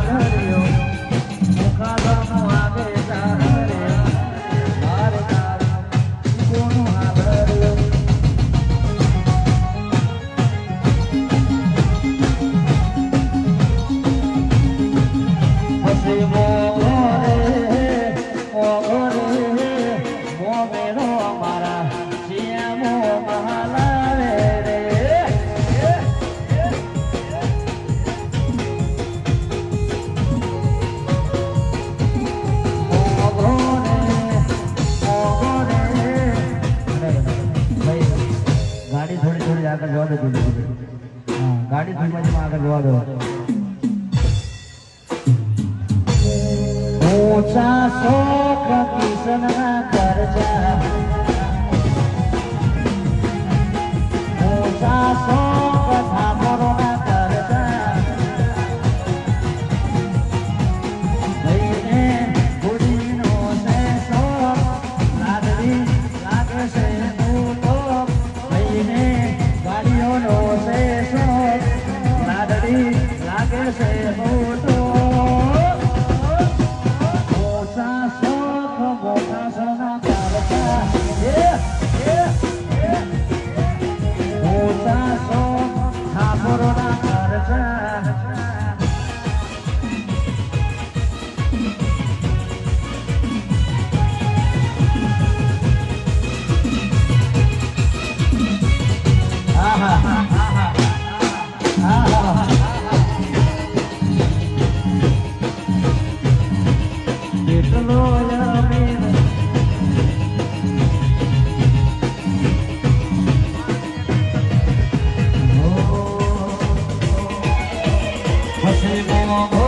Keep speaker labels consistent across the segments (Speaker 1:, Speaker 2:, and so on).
Speaker 1: I છે આગળ જોવા દો હા ગાડી સમાજમાં આગળ જોવા દો. ઊંચા શોખ કિસના કરજા 耶。Oh,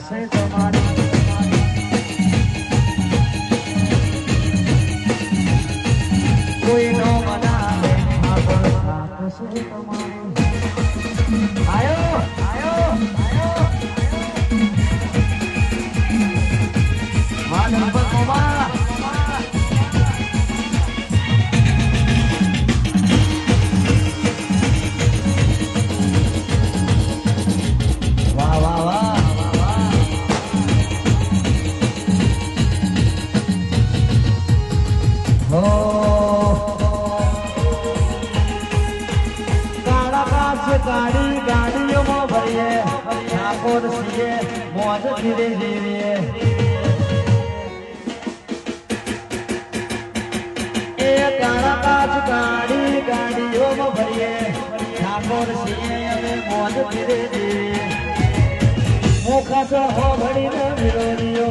Speaker 1: કસે તમારી. કોઈ નો બના લે ખાસા કસે તમારી. આયો આયો. ઠાકોર સીએ મોજ ધીરે ધીરે. એ કાળા કાચ ગાડી, ગાડીઓમાં ભરીએ. ઠાકોર સીએ અમે મુખસ હો ભણીને વિરોધીઓ